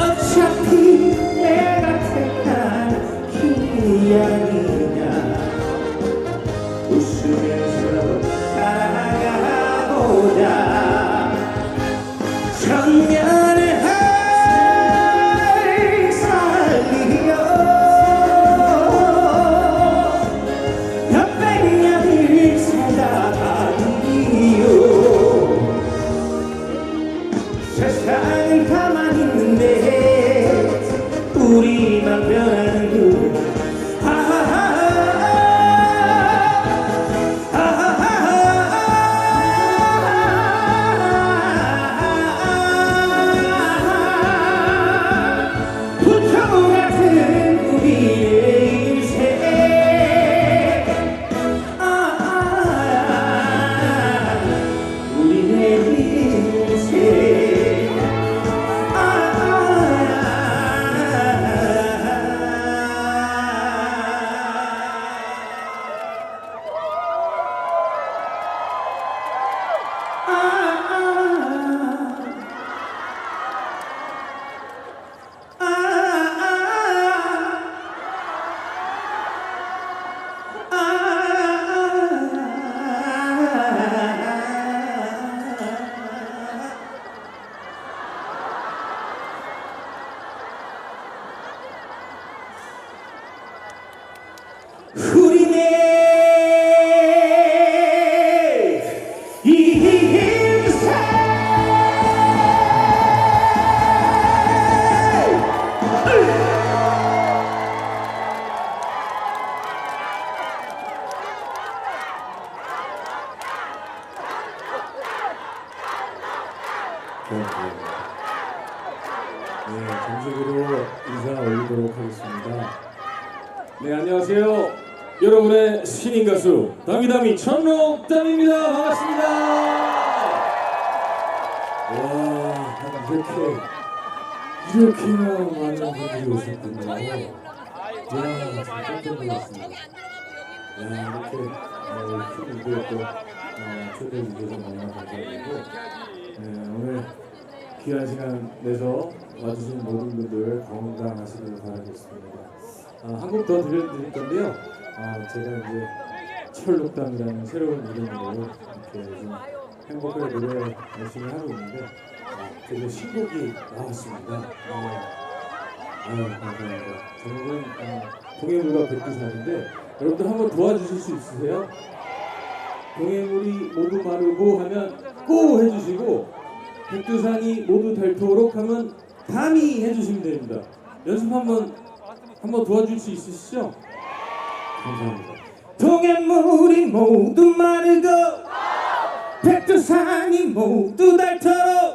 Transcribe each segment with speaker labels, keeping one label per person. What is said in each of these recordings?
Speaker 1: 어차피 내가 택한 길이 웃으면서 살아가보자 네
Speaker 2: 정식으로 인사 올리도록 하겠습니다. 네, 안녕하세요. 여러분의 신인 가수 다미다미 천록담입니다. 반갑습니다. 와, 이렇게 이렇게나 많은 분들이 오셨군요. 야, 깜짝 놀랐습니다. 야, 이렇게 어, 큰 무대에 또 어, 초대해 주셔서 너무 감사드리고 네, 오늘 귀한 시간 내서 와주신 모든 분들 건강하시길 바라겠습니다. 아, 한곡 더 들려드릴 건데요. 아, 제가 이제 철록담이라는 새로운 이름으로 이렇게 좀 행복하게 노래 열심히 하고 있는데 아, 드디어 신곡이 나왔습니다. 네. 아유, 감사합니다. 제목은 어, 동해물과 백두산인데 여러분들 한번 도와주실 수 있으세요? 동해물이 모두 마르고 하면 꼬 해주시고 백두산이 모두 닳도록 하면 담이 해주시면 됩니다. 연습 한번 한번 도와줄 수 있으시죠? 감사합니다.
Speaker 1: 동해물이 모두 마르고 백두산이 모두 닳도록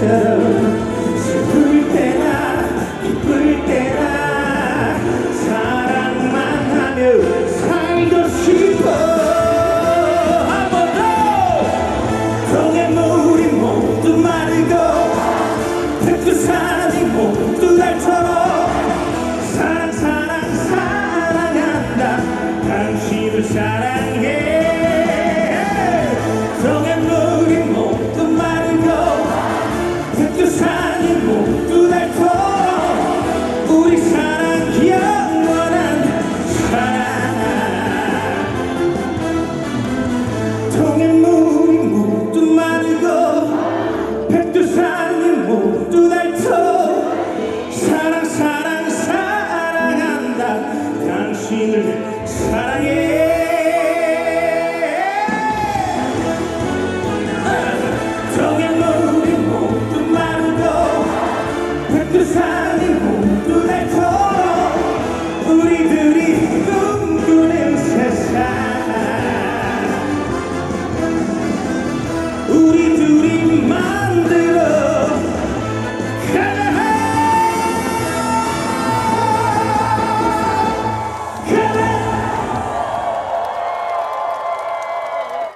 Speaker 1: Yeah.